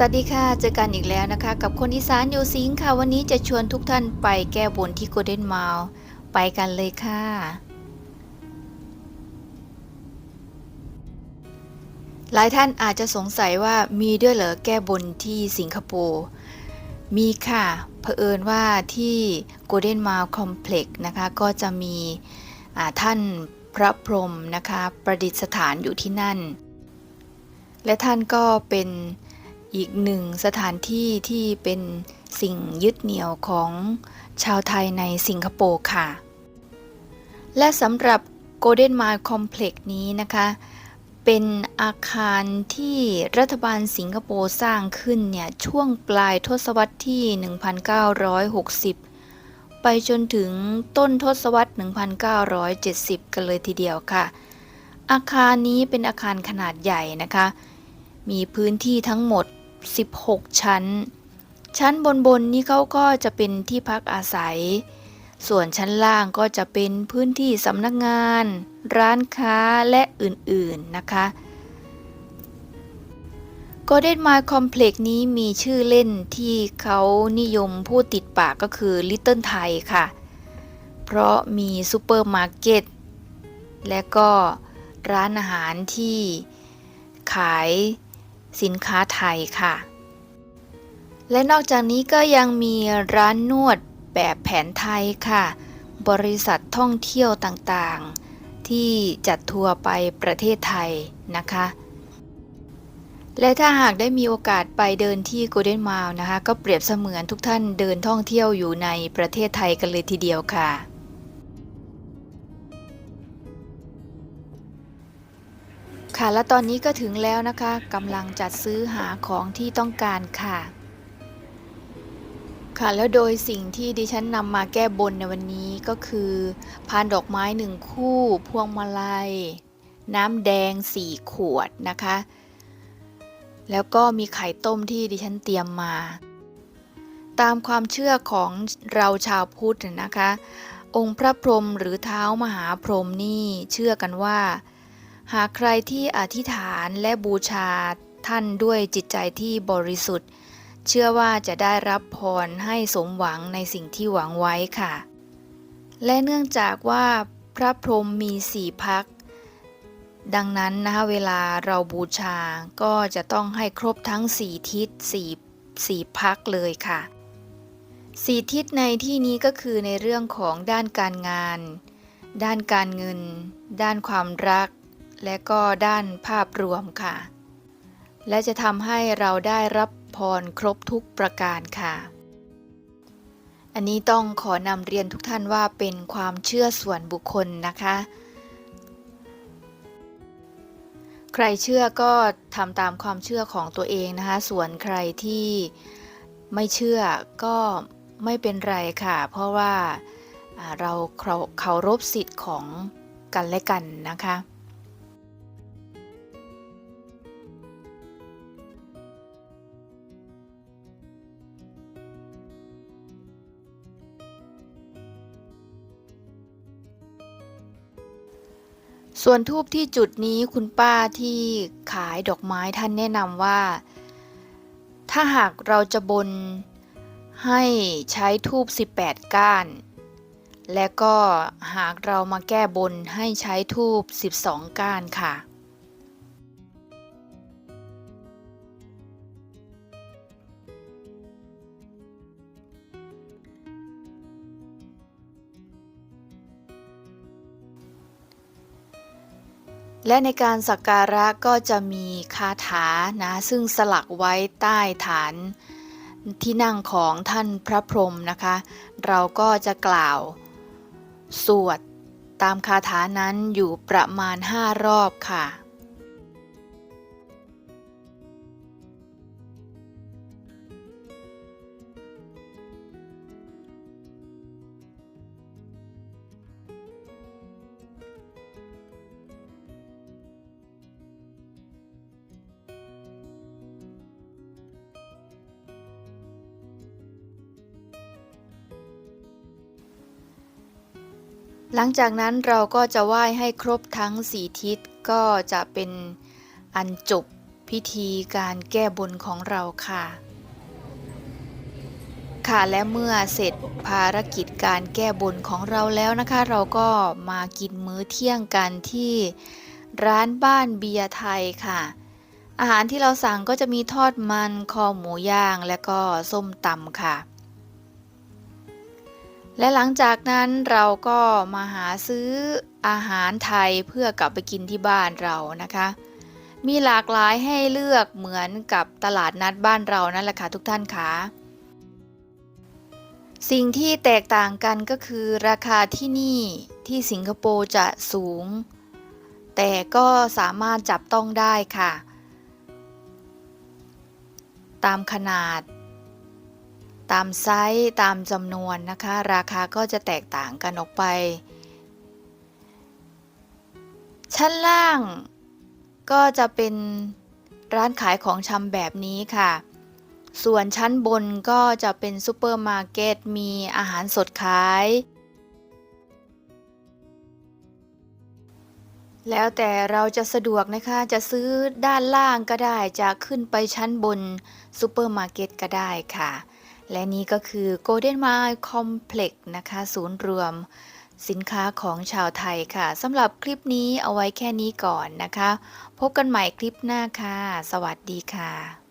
สวัสดีค่ะ เจอกันอีกแล้วนะคะ กับคนอีสานอยู่สิงค่ะ วันนี้จะชวนทุกท่านไปแก้บนที่โกลเด้นม l ลไปกันเลยค่ะ หลายท่านอาจจะสงสัยว่ามีด้วยเหรอแก้บนที่สิงคโปร์ มีค่ะ เผอิญว่าที่ Golden Mile Complex นะคะ ก็จะมีท่านพระพรหมนะคะ ประดิษฐานอยู่ที่นั่น และท่านก็เป็น อีกหนึ่งสถานที่ที่เป็นสิ่งยึดเหนี่ยวของชาวไทยในสิงคโปร์ค่ะ และสำหรับ Golden Mile Complex นี้นะคะ เป็นอาคารที่รัฐบาลสิงคโปร์สร้างขึ้นเนี่ย ช่วงปลายทศวรรษที่ 1960 ไปจนถึงต้นทศวรรษ 1970 กันเลยทีเดียวค่ะ อาคารนี้เป็นอาคารขนาดใหญ่นะคะ มีพื้นที่ทั้งหมด 16 ชั้น ชั้นบนบนนี้เขาก็จะเป็นที่พักอาศัย ส่วนชั้นล่างก็จะเป็นพื้นที่สำนักงาน ร้านค้าและอื่นๆนะคะ Golden Mile Complex นี้มีชื่อเล่นที่เขานิยมพูดติดปากก็คือ Little Thai ค่ะ เพราะมีซูเปอร์มาร์เก็ตและก็ร้านอาหารที่ขาย สินค้าไทยค่ะ และนอกจากนี้ก็ยังมีร้านนวดแบบแผนไทยค่ะ บริษัทท่องเที่ยวต่างๆ ที่จัดทัวร์ไปประเทศไทยนะคะ และถ้าหากได้มีโอกาสไปเดินที่ Golden Mile นะคะ ก็เปรียบเสมือนทุกท่านเดินท่องเที่ยวอยู่ในประเทศไทยกันเลยทีเดียวค่ะ ค่ะ และตอนนี้ก็ถึงแล้วนะคะกำลังจัดซื้อหาของที่ต้องการค่ะ ค่ะ แล้วโดยสิ่งที่ดิฉันนำมาแก้บนในวันนี้ก็คือพานดอกไม้หนึ่งคู่ พวงมาลัย น้ำแดงสี่ขวดนะคะ แล้วก็มีไข่ต้มที่ดิฉันเตรียมมา ตามความเชื่อของเราชาวพุทธนะคะ องค์พระพรหมหรือเท้ามหาพรหมนี่เชื่อกันว่า หากใครที่อธิษฐานและบูชาท่านด้วยจิตใจที่บริสุทธิ์ เชื่อว่าจะได้รับพรให้สมหวังในสิ่งที่หวังไว้ค่ะ และเนื่องจากว่าพระพรหมมีสี่พัก ดังนั้นนะคะเวลาเราบูชาก็จะต้องให้ครบทั้งสี่ทิศสี่สี่พักเลยค่ะสี่ทิศในที่นี้ก็คือในเรื่องของด้านการงาน ด้านการเงิน ด้านความรัก และก็ด้านภาพรวมค่ะ และจะทำให้เราได้รับพรครบทุกประการค่ะ อันนี้ต้องขอนำเรียนทุกท่านว่าเป็นความเชื่อส่วนบุคคลนะคะ ใครเชื่อก็ทำตามความเชื่อของตัวเองนะคะ ส่วนใครที่ไม่เชื่อก็ไม่เป็นไรค่ะ เพราะว่าเราเคารพสิทธิ์ของกันและกันนะคะ ส่วนทูบที่จุดนี้คุณป้าที่ขายดอกไม้ท่านแนะนำว่า ถ้าหากเราจะบนให้ใช้ทูบ18 ก้าน และก็หากเรามาแก้บนให้ใช้ทูบ12 ก้านค่ะ และในการสักการะก็จะมีคาถานะซึ่งสลักไว้ใต้ฐานที่นั่งของท่านพระพรหมนะคะ เราก็จะกล่าวสวดตามคาถานั้นอยู่ประมาณ 5 รอบค่ะ หลังจากนั้นเราก็จะไหว้ให้ครบทั้งสี่ทิศก็จะเป็นอันจบพิธีการแก้บนของเราค่ะ ค่ะและเมื่อเสร็จภารกิจการแก้บนของเราแล้วนะคะ เราก็มากินมื้อเที่ยงกันที่ร้านบ้านเบียร์ไทยค่ะ อาหารที่เราสั่งก็จะมีทอดมันคอหมูย่างและก็ส้มตำค่ะ และหลังจากนั้นเราก็มาหาซื้ออาหารไทยเพื่อกลับไปกินที่บ้านเรานะคะ มีหลากหลายให้เลือกเหมือนกับตลาดนัดบ้านเรานั่นแหละค่ะทุกท่านค่ะสิ่งที่แตกต่างกันก็คือราคาที่นี่ที่สิงคโปร์จะสูง แต่ก็สามารถจับต้องได้ค่ะ ตามขนาด ตามไซส์ตามจำนวนนะคะ ราคาก็จะแตกต่างกันออกไป ชั้นล่างก็จะเป็นร้านขายของชำแบบนี้ค่ะ ส่วนชั้นบนก็จะเป็นซูเปอร์มาร์เก็ตมีอาหารสดขาย แล้วแต่เราจะสะดวกนะคะจะซื้อด้านล่างก็ได้จะขึ้นไปชั้นบนซูเปอร์มาร์เก็ตก็ได้ค่ะ และนี่ก็คือ Golden Mile Complex นะคะ ศูนย์รวมสินค้าของชาวไทยค่ะสำหรับคลิปนี้เอาไว้แค่นี้ก่อนนะคะ พบกันใหม่คลิปหน้าค่ะ สวัสดีค่ะ